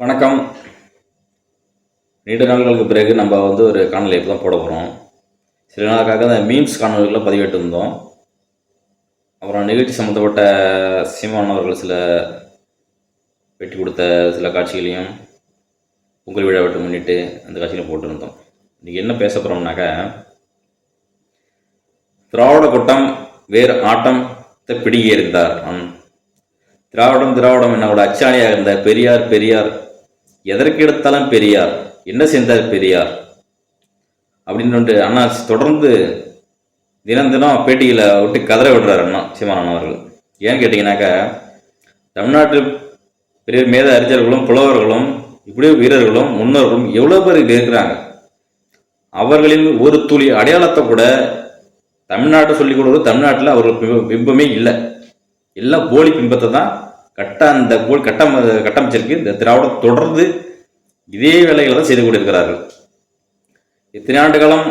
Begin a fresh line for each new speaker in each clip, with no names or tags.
வணக்கம். நீண்ட நாட்களுக்கு பிறகு நம்ம வந்து ஒரு காணொலி இப்போ தான் போட போகிறோம் சில நாளுக்காக அந்த மீம்ஸ் காணொலிகளை பதிவிட்டு இருந்தோம் அப்புறம் நிகழ்ச்சி சம்மந்தப்பட்ட சீமானவர்கள் சில வெட்டி கொடுத்த சில காட்சிகளையும் பொங்கல் விழாவட்டை முன்னிட்டு அந்த காட்சிகளையும் போட்டிருந்தோம். இன்றைக்கி என்ன பேச போகிறோம்னாக்கா திராவிட கூட்டம் வேறு ஆட்டத்தை பிடிகி இருந்தார் திராவிடம் திராவிடம் என்னோட அச்சாணியாக இருந்த பெரியார் பெரியார் எதற்கு எடுத்தாலும் பெரியார்? என்ன செய்தார் பெரியார்? அப்படின்னு அண்ணா தொடர்ந்து தினம் தினம் பேட்டியில் விட்டு கதற விடுறாரு அண்ணா சீமானன் அவர்கள். ஏன்னு கேட்டிங்கனாக்கா தமிழ்நாட்டில் பெரிய மேத அறிஞர்களும் புலவர்களும் இப்படியே வீரர்களும் முன்னோர்களும் எவ்வளோ பேர் இருக்கிறாங்க? அவர்களின் ஒரு துளி அடையாளத்தை கூட தமிழ்நாட்டை சொல்லிக் கொடுக்குறது தமிழ்நாட்டில் அவர்கள் பிம்பமே இல்லை. எல்லாம் போலி பிம்பத்தை தான் கட்ட அந்த கூழ் கட்டம் கட்டமைச்சிருக்கு. இந்த திராவிடம் தொடர்ந்து இதே வேலைகளை தான் செய்து கொண்டிருக்கிறார்கள். இத்தனை ஆண்டு காலம்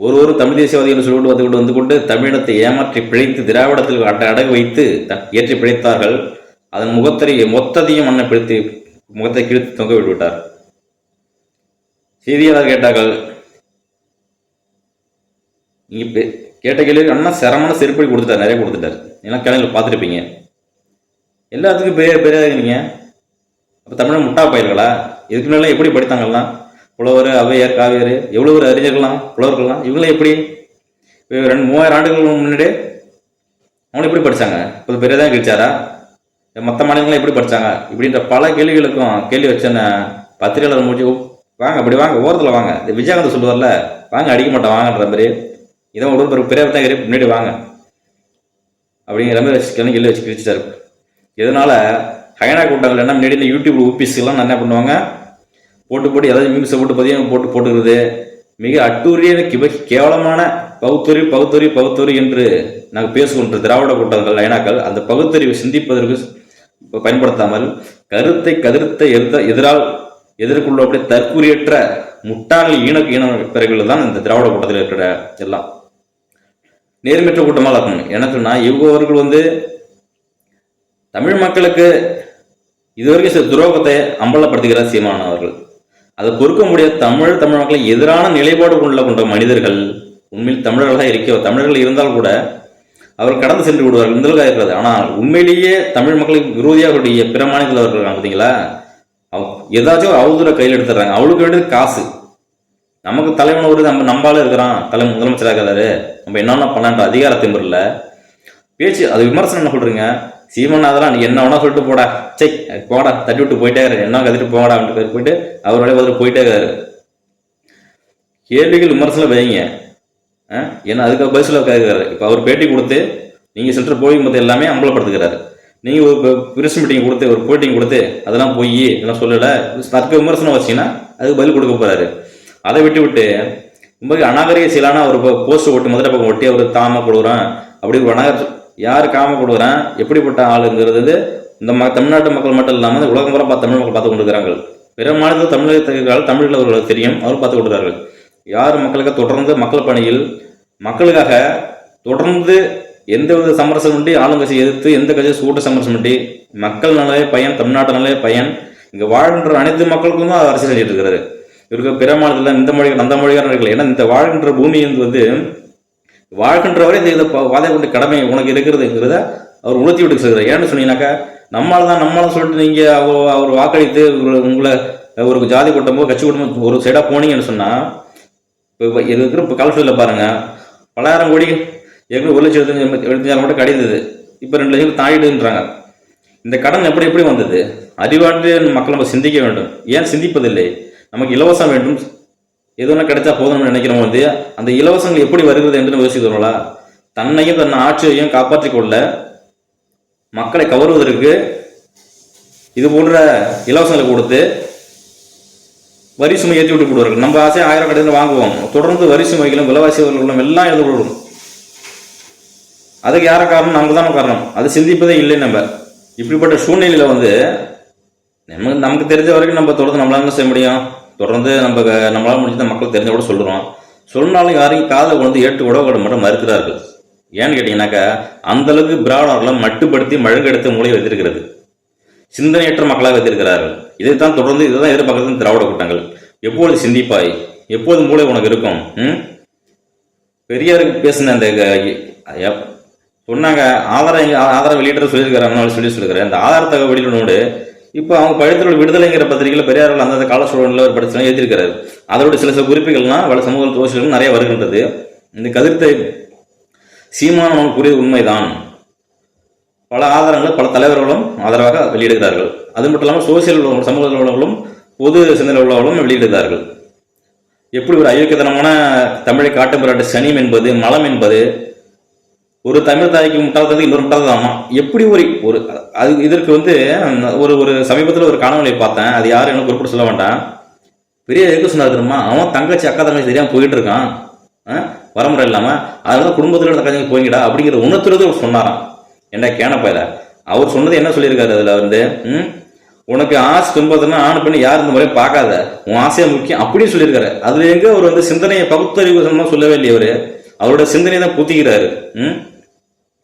ஒரு ஒரு தமிழ் தேசியவாதிகள் சொல்லிட்டு வந்து கொண்டு வந்து கொண்டு தமிழினத்தை ஏமாற்றி பிழைத்து திராவிடத்தில் அட அடகு வைத்து ஏற்றி பிழைத்தார்கள். அதன் முகத்தை மொத்தத்தையும் மண்ணை பிடித்து முகத்தை கிழித்து தொங்க விட்டுவிட்டார் செய்தியாளர் கேட்டார்கள் நீங்க கேட்ட கேள்வி அண்ணா சிரமமான செருப்படி கொடுத்துட்டார் நிறைய கொடுத்துட்டார். ஏன்னா கிளையில் பார்த்துருப்பீங்க. எல்லாத்துக்கும் பெரிய பெரிய நீங்க. அப்போ தமிழ் முட்டா பயிர்களா இதுக்கு முன்னாடி எப்படி படித்தாங்கலாம் புலவர் அவையார் காவியர் எவ்வளோ ஒரு அறிஞர்கள்லாம் புலவர்கள்லாம் இவங்களாம் எப்படி? ரெண்டு மூவாயிரம் ஆண்டுகள் முன்னாடி அவங்களும் எப்படி படித்தாங்க இப்போ பெரியதாக கிழிச்சாரா? மற்ற மாநிலங்களும் எப்படி படித்தாங்க இப்படின்ற பல கேள்விகளுக்கும் கேள்வி வச்சேன்னு பத்திரிகையாளர் முடிச்சு வாங்க அப்படி வாங்க ஓரத்தில் வாங்க. இந்த விஜயகாந்த் சொல்லுவார்ல வாங்க அடிக்க மாட்டேன் வாங்கன்ற மாதிரி. இதான் ஒரு பெரிய தான் முன்னாடி வாங்க. அப்படிங்கிற மாதிரி வச்சு கேள்வி வச்சு கிழிச்சிட்டாரு இதனால் ஹயனா கூட்டங்கள் என்ன முன்னாடி இந்த யூடியூப் ஊபிஸ்லாம் என்ன பண்ணுவாங்க? போட்டு போட்டு ஏதாவது மீம்ஸை போட்டு பதியம் போட்டு போட்டுக்கிறது. மிக அட்டூரிய கிவ கேவலமான பகுத்தறி பகுத்தறி பகுத்தறி என்று நாங்கள் பேசுகின்ற திராவிட கூட்டங்கள் ஐநாக்கள் அந்த பகுத்தறிவை சிந்திப்பதற்கு பயன்படுத்தாமல் கருத்தை கதிர்த்தை எதிர்த்த எதிரால் எதிர்கொள்ள அப்படியே தற்கூறியற்ற முட்டாள் ஈனக்கு ஈன பிறகுகள் தான் இந்த திராவிட கூட்டத்தில் இருக்கிற எல்லாம். நேர்மையற்ற கூட்டமாக இருக்கணும் என்ன இவங்க அவர்கள் வந்து தமிழ் மக்களுக்கு இதுவரைக்கும் சில துரோகத்தை அம்பலப்படுத்துகிறார் சீமான் அவர்கள். அதை பொறுக்க முடியாத தமிழ் தமிழ் மக்களை எதிரான நிலைப்பாடு கொள்ள கொண்ட மனிதர்கள் உண்மையில் தமிழர்களாக இருக்க தமிழர்கள் இருந்தால் கூட அவர் கடந்து சென்று விடுவார்கள் இந்த இருக்கிறது. ஆனால் உண்மையிலேயே தமிழ் மக்களுக்கு விரோதியாக பிற மாநிலத்தில் இருக்காங்க பார்த்தீங்களா? அவ் ஏதாச்சும் ஒரு அவதூற கையில் எடுத்துறாங்க அவளுக்கு வேண்டியது காசு. நமக்கு தலைவன் ஒரு நம்ம நம்பால இருக்கிறான். தலை முதலமைச்சராக இருக்கிறாரு நம்ம என்னென்ன பண்ணலான்ற அதிகாரத்தை திமிரில் பேச்சு அது விமர்சனம் என்ன சொல்றீங்க? சீமன் அதெல்லாம் நீ என்ன வேணா சொல்லிட்டு போடா. சை போடா தட்டி விட்டு போயிட்டே இரு. என்ன கத்திட்டு போடா அப்படின்ட்டு போயிட்டு அவரோட பதில் போயிட்டே இருக்காரு. கேள்விகள் விமர்சனம் வைங்க. ஆ? ஏன்னா அதுக்கு பதில் சொல்ல கேட்கிறாரு இப்போ அவர் பேட்டி கொடுத்து நீங்க சென்ற போய் மொத்தம் எல்லாமே அம்பலப்படுத்துகிறாரு. நீங்க ஒரு பிரஸ் மீட்டிங் கொடுத்து ஒரு போட்டிங் கொடுத்து அதெல்லாம் போய் இதெல்லாம் சொல்லல. தர்க்க விமர்சனம் வச்சீங்கன்னா அதுக்கு பதில் கொடுக்க போறாரு. அதை விட்டு விட்டு ரொம்ப அநாகரிக செயலான ஒரு போஸ்ட் ஓட்டு மதுரை பக்கம் ஒட்டி அவர் தாம கொடுக்குறான் அப்படி ஒரு அநாகர யார் காம கொடுக்குறான்? எப்படிப்பட்ட ஆளுங்கிறது இந்த ம தமிழ்நாட்டு மக்கள் மட்டும் இல்லாமல் இந்த உலகம் பூரா பார்த்து தமிழ் மக்கள் பார்த்து கொண்டிருக்கிறார்கள் பிற மாநிலத்தில் தமிழகத்துக்கு தமிழில் அவர்களுக்கு தெரியும் அவர் பார்த்து கொண்டிருக்கிறார்கள். யார் மக்களுக்கு தொடர்ந்து மக்கள் பணியில் மக்களுக்காக தொடர்ந்து எந்த வித சமரசம் பண்ணி ஆளுங்கட்சி எதிர்த்து எந்த கட்சியும் சூட்ட சமரசம் பண்ணி மக்கள் நலவே பயன் தமிழ்நாட்டு நலவே பயன் இங்கே வாழ்கின்ற அனைத்து மக்களுக்கும் தான் அவர் அரசியல் செஞ்சுட்டு இருக்கிறாரு. இவருக்கு பிற மாநிலத்தில் இந்த மொழிகள் அந்த மொழிகாரன் இருக்கல ஏன்னா இந்த வாழ்கின்ற பூமி வந்து வாழ்கின்றவரை இந்த இதை வாதை கொண்டு கடமை உனக்கு இருக்கிறதுங்கிறத அவர் உணர்த்தி விட்டு சொல்கிறார் ஏன்னு சொன்னீங்கன்னாக்கா நம்மளால தான் நம்மளால சொல்லிட்டு நீங்கள் அவ- அவர் வாக்களித்து உங்களை- உங்களை ஒரு ஜாதி கூட்டமோ கட்சி கூட்டமோ ஒரு சைடாக போனீங்கன்னு சொன்னால் இப்போ இது இருக்கிற இப்போ காலத்தில் பாருங்கள் பலாயிரம் கோடி ஏற்கனவே ஒரு லட்சம் எழுபத்தஞ்சு எழுபத்தஞ்சாயிரம் மட்டும் கிடைத்தது இப்போ ரெண்டு லட்சம் தாண்டிடுன்றாங்க இந்த கடன் எப்படி எப்படி வந்தது? அறிவார்ந்த மக்கள் நம்ம சிந்திக்க வேண்டும். ஏன் சிந்திப்பதில்லை? நமக்கு இலவசம் வேண்டும். எதுனா கிடைச்சா போதும்னு நினைக்கிறோம் வந்து அந்த இலவசங்கள் எப்படி வருகிறது என்று யோசிக்கிறோம்ல தன்னையும் தன் ஆட்சியையும் காப்பாற்றி கொள்ள மக்களை கவருவதற்கு இது போன்ற இலவசங்களை கொடுத்து வரி சுமை ஏற்றி விட்டு போடுவார்கள் நம்ம ஆசை ஆயிரம் கடையில் வாங்குவோம். தொடர்ந்து வரி சுமைகளும் விலைவாசி எல்லாம் எழுத எதிர்கொள்ளும் அதுக்கு யார காரணம்? நம்ம தான் காரணம். அது சிந்திப்பதே இல்லை நம்ம. இப்படிப்பட்ட சூழ்நிலையில் வந்து நமக்கு நமக்கு தெரிஞ்ச வரைக்கும் நம்ம தொடர்ந்து நம்மளால என்ன செய்ய முடியும்? தொடர்ந்து நம்ம நம்மளால் நம்மளால முடிஞ்ச மக்கள் தெரிஞ்ச கூட சொல்கிறோம் சொன்னாலும் யாரையும் காதை கொண்டு ஏற்று கூட கூட மட்டும் மறுக்கிறார்கள். ஏன்னு கேட்டீங்கன்னாக்கா அந்த அளவுக்கு பிராமணர்களை மட்டுப்படுத்தி மழுங்கெடுத்த மூளை வைத்திருக்கிறது. சிந்தனையற்ற மக்களாக வைத்திருக்கிறார்கள். இதைத்தான் தொடர்ந்து இதுதான் எதிர்பார்க்கறது திராவிட கூட்டங்கள். எப்போது சிந்திப்பாய்? எப்போது மூளை உனக்கு இருக்கும்? பெரியாருக்கு பேசின அந்த சொன்னாங்க ஆதாரம் ஆதார ஆதாரம் வெளியிட்டு சொல்லியிருக்கிறாங்கன்னு சொல்லி சொல்லியிருக்கிறேன் அந்த ஆதாரத்தை வெளியிடனோடு இப்போ அவங்க பழுத்தோட விடுதலைங்கிற பத்திரிகையில் பெரியார்கள் அந்தந்த கால சூழலில் ஒரு படிச்சு எழுதியிருக்காரு அதோட சில சில குறிப்புகள்லாம் வட சமூக தோஷங்கள் நிறைய வருகின்றது. இந்த கருத்தை சீமானவன் கூறியது உண்மைதான். பல ஆதாரங்கள் பல தலைவர்களும் ஆதரவாக வெளியிடுகிறார்கள். அது மட்டும் இல்லாமல் சோசியல் சமூக உள்ளவர்களும் பொது சிந்தனை உள்ளவர்களும் வெளியிடுகிறார்கள். எப்படி ஒரு அயோக்கியத்தனமான தமிழை காட்டும் பிராட்டு சனியம் என்பது மலம் என்பது ஒரு தமிழ் தாய்க்கு முட்டாளத்துக்கு இன்னொரு முட்டாளதாமா எப்படி ஒரு ஒரு அது இதற்கு வந்து ஒரு ஒரு சமீபத்தில் ஒரு காணொளி பார்த்தேன். அது யாரும் எனக்கு குறிப்பிட்டு சொல்ல வேண்டாம். பெரிய எதுக்கு சொன்னார் தெரியுமா? அவன் தங்கச்சி அக்கா தங்கச்சி தெரியாமல் போயிட்டு இருக்கான். வரமுறை இல்லாமல் அதனால குடும்பத்தில் இருந்த கதைங்க போய்கிடா அப்படிங்கிற உணர்த்துறது அவர் சொன்னாராம். என்ன கேனப்பையில அவர் சொன்னது என்ன சொல்லியிருக்காரு அதில் வந்து? ம்? உனக்கு ஆசை துன்பதுன்னா ஆண் பண்ணி யார் இந்த முறை பார்க்காத. உன் ஆசையை முக்கியம் அப்படியும் சொல்லியிருக்காரு. அதுல எங்க அவர் வந்து சிந்தனையை பகுத்தறிவு சொல்லவே இல்லையவர் அவரோட சிந்தனையை தான் புத்திக்கிறாரு. ம்?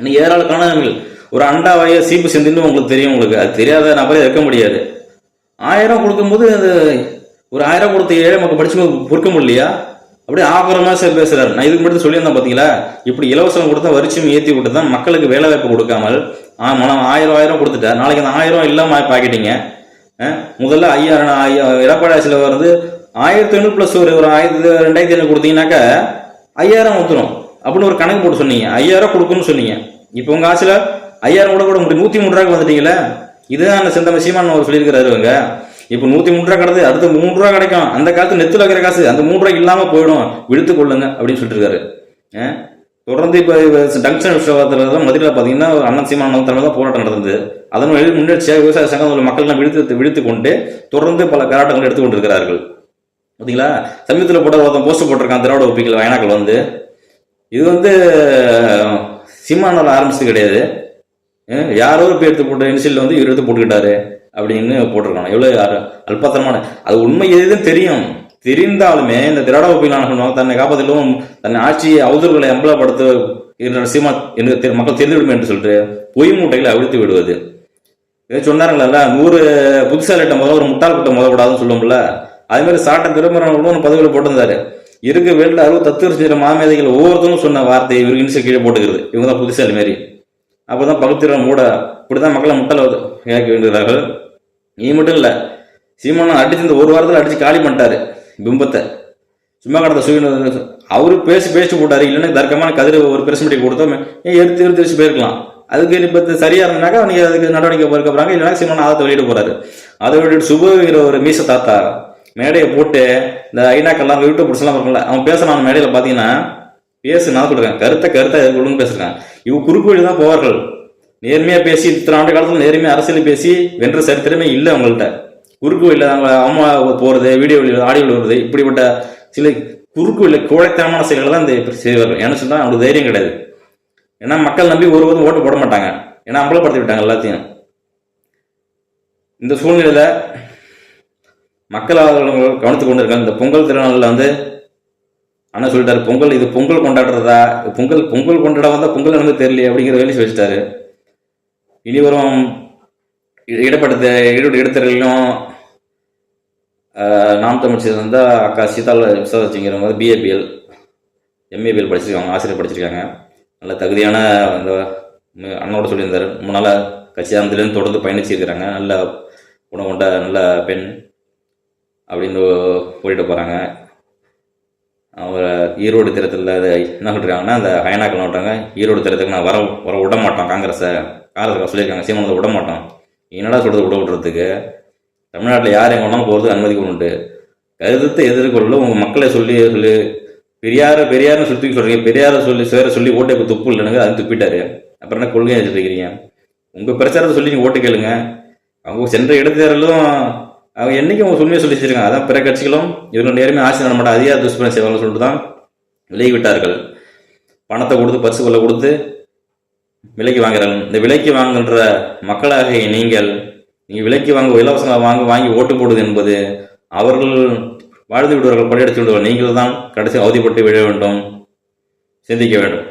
இன்னும் ஏராளக்கான ஒரு அண்டா வாய சீப்பு சிந்தின்னு உங்களுக்கு தெரியும் உங்களுக்கு. அது தெரியாத நபரே இருக்க முடியாது. ஆயிரம் கொடுக்கும்போது அது ஒரு ஆயிரம் கொடுத்த ஏழை மக்கள் படிச்சு பொறுக்க முடியலையா? அப்படியே ஆபரமாக சார் பேசுறாரு நான் இதுக்கு மட்டும் சொல்லியிருந்தேன் பார்த்தீங்களா இப்படி இலவசம் கொடுத்தா வரிச்சும் ஏற்றி விட்டு தான் மக்களுக்கு வேலை வாய்ப்பு கொடுக்காமல் மனம் ஆயிரம் ஆயிரம் கொடுத்துட்டா நாளைக்கு அந்த ஆயிரம் இல்லாமல் பாக்கிட்டீங்க. முதல்ல ஐயாயிரம் ஐயா- எடப்பாடி ஆட்சியில் வந்து ஆயிரத்தி ஐநூறு ப்ளஸ் ஒரு ஒரு ஆயிரத்தி ரெண்டாயிரத்தி ஐநூறு கொடுத்தீங்கன்னாக்கா ஐயாயிரம் ஊற்றுறோம் அப்படின்னு ஒரு கணக்கு போட்டு சொன்னீங்க. ஐயாயிரம் கொடுக்கணும்னு சொன்னீங்க. இப்போ உங்க ஆட்சியில் ஐயாயிரம் கூட கூட முடியும் நூத்தி மூணு ரூபாய்க்கு வந்துட்டீங்களே இதுதான் அந்த செந்தம சீமான் அவர் சொல்லியிருக்கிறாரு இவங்க. இப்போ நூத்தி மூணு ரூபா கிடது அடுத்து மூணு ரூபா கிடைக்கும். அந்த காலத்து நெத்துல வைக்கிற காசு அந்த மூணு ரூபாய்க்கு இல்லாம போயிடும். விடுத்து கொள்ளுங்க அப்படின்னு சொல்லிட்டு இருக்காரு தொடர்ந்து இப்போ டங்ஷன் விஷயத்தில் மதுரையில் பார்த்தீங்கன்னா அண்ணன் சீமான் தலைமையில் தான் போராட்டம் நடந்தது. அதன் வழி விவசாய சங்கம் உள்ள மக்கள்லாம் விடுத்து விடுத்து கொண்டு தொடர்ந்து பல போராட்டங்கள் எடுத்துக்கொண்டு இருக்கிறார்கள் பார்த்தீங்களா சமீபத்தில் போட்ட ஒருத்தன் போஸ்ட் போட்டிருக்கான் திராவிட ஒப்பிக்கல் வயநாக்கள் வந்து. இது வந்து சீமானால் ஆரம்பிச்சது கிடையாது. யாரோ ஒரு பேர்த்து எடுத்து போட்ட இனிஷியல் வந்து இவர் எடுத்து போட்டுக்கிட்டாரு அப்படின்னு போட்டிருக்காங்க. எவ்வளோ யாரு அல்பத்தனமான அது உண்மை எதுன்னு தெரியும். தெரிந்தாலுமே இந்த திராவிட ஒப்பிக்கலான சொன்னவங்க தன்னை காப்பாற்றிலும் தன்னை ஆட்சி அவதூறுகளை அம்பலப்படுத்த சீமா எனக்கு மக்கள் தெரிந்துவிடும் என்று சொல்லிட்டு பொய் மூட்டைகளை அவிழ்த்து விடுவது. இதை சொன்னாருங்களா நூறு புத்திசாலிட்ட முதல்ல ஒரு முட்டாள் கூட்டம் முதக்கூடாதுன்னு சொல்லுவோம்ல. அதே மாதிரி சாட்ட திருமணங்களும் பதவியில் போட்டிருந்தாரு. இருக்க வேண்டிய அறுபது தத்துவ செய்கிற மாமேதைகள் ஒவ்வொருத்தரும் சொன்ன வார்த்தை இவருக்கு இனிஷியல் கீழே போட்டுக்கிறது. இவங்க தான் புத்திசாலி மாரி. அப்பதான் பகுத்திரம் மூட இப்படிதான் மக்களை முட்டல கேட்க வேண்டுகிறார்கள் நீ மட்டும் இல்லை சீமானம் அடிச்சு இந்த ஒரு வாரத்தில் அடிச்சு காலி பண்ணிட்டாரு பிம்பத்தை. சும்மா கடந்த சுய அவரு பேசி பேசிட்டு போட்டாரு இல்லைன்னா தர்க்கமான கதிர ஒரு பிரஸ் மீட்டிங் கொடுத்தோம். ஏன் எடுத்து எடுத்து வச்சு போயிருக்கலாம்? அதுக்கு இப்போ சரியா இருந்தாக்கா நீங்க அதுக்கு நடவடிக்கை போயிருக்க போறாங்க இல்லைன்னா சீமானம் அதை வெளியிட போறாரு. அதை விட்டுட்டு சுபங்கிற ஒரு மீச தாத்தா மேடையை போட்டு இந்த ஐநாக்கெல்லாம் யூடியூப் பிடிச்சலாம் இருக்கும்ல அவன் பேசுறான் மேடையில் பார்த்தீங்கன்னா பேசு நான் சொல்கிறேன் கருத்தை கருத்தை ஒழுங்கு பேசுறேன் இவ குறுக்கு வழி தான் போவார்கள். நேர்மையாக பேசி இத்தனை ஆண்டு காலத்தில் நேர்மையாக அரசியல் பேசி வென்ற சரித்திரமே இல்லை அவங்கள்ட்ட. குறுக்கு வழியில் அவங்க அம்மா போகிறது வீடியோ வெளியில் ஆடியோ வருது இப்படிப்பட்ட சில குறுக்கு வழியில் கோழைத்தனமான செயல்களை தான் இந்த செய்வார்கள். ஏன்னு சொன்னால் அவங்களுக்கு தைரியம் கிடையாது. ஏன்னா மக்கள் நம்பி ஒருவரும் ஓட்டு போட மாட்டாங்க. ஏன்னா அம்பலப்படுத்தி விட்டாங்க எல்லாத்தையும். இந்த சூழ்நிலையில் மக்கள் கவனித்து கவனித்துக் கொண்டிருக்காங்க இந்த பொங்கல் திருநாளில் வந்து அண்ணா சொல்லிட்டாரு பொங்கல் இது பொங்கல் கொண்டாடுறதா? பொங்கல் பொங்கல் கொண்டாட வந்தால் பொங்கல் எனக்கு தெரியல அப்படிங்கிற வேலையை வச்சுட்டாரு இனி வரும் இ- இடப்பட்ட ஈடு நாம் தமிழ் இருந்தால் அக்கா சீதால விசாரிச்சுங்கிறவங்க பிஏபிஎல் எம்ஏபிஎல் படிச்சிருக்காங்க ஆசிரியர் படிச்சிருக்காங்க. நல்ல தகுதியான அந்த அண்ணோட சொல்லியிருந்தார் ரொம்ப நாளாக கட்சி தொடர்ந்து பயணிச்சிருக்கிறாங்க. நல்ல குணம் கொண்ட நல்ல பெண். அப்படின்னு போயிட்டு போகிறாங்க அவர் ஈரோடு திறத்தில் என்ன சொல்கிறாங்கன்னா அந்த ஹயனாக்கள் விட்டாங்க ஈரோடு திறத்துக்கு நான் வர வர விட மாட்டோம் காங்கிரஸை. காங்கிரஸ் சொல்லியிருக்காங்க சீமானத்தை விட மாட்டோம். என்னடா சொல்கிறது விட விடுறதுக்கு தமிழ்நாட்டில் யார் எங்கே வேணாலும் போகிறது அனுமதி உண்டு. கருத்தை எதிர்கொள்ள உங்கள் மக்களை சொல்லி சொல்லி பெரியார பெரியார்னு சொல்லி சொல்கிறீங்க பெரியாரை பெரியார சொல்லி சேர சொல்லி ஓட்டை இப்போ துப்பு இல்லைனுங்க அது துப்பிட்டாரு. அப்புறம் என்ன கொள்கையை வச்சுருக்கிறீங்க உங்கள் பிரச்சாரத்தை சொல்லி நீங்கள் ஓட்டு கேளுங்க. அவங்க சென்ற இடைத்தேர்தலும் அவங்க என்னைக்கு அவங்க உண்மையை சொல்லி வச்சிருக்காங்க? அதான் பிற கட்சிகளும் இவங்க நேர்மையாக ஆட்சி நட அதிகார துஷ்பிரம் செய்வாங்கன்னு சொல்லிட்டு தான் விலகி விட்டார்கள் பணத்தை கொடுத்து பரிசு கொள்ள கொடுத்து விலைக்கு வாங்குறாங்க. இந்த விலைக்கு வாங்குகின்ற மக்களாக நீங்கள் நீங்கள் விலைக்கு வாங்க இலவசங்களை வாங்க வாங்கி ஓட்டு போடுவது என்பது அவர்கள் வாழ்ந்து விடுவார்கள் கொள்ளையடித்து விடுவார்கள். நீங்கள் தான் கடைசி அவதிப்பட்டு விழ வேண்டும் சிந்திக்க வேண்டும்.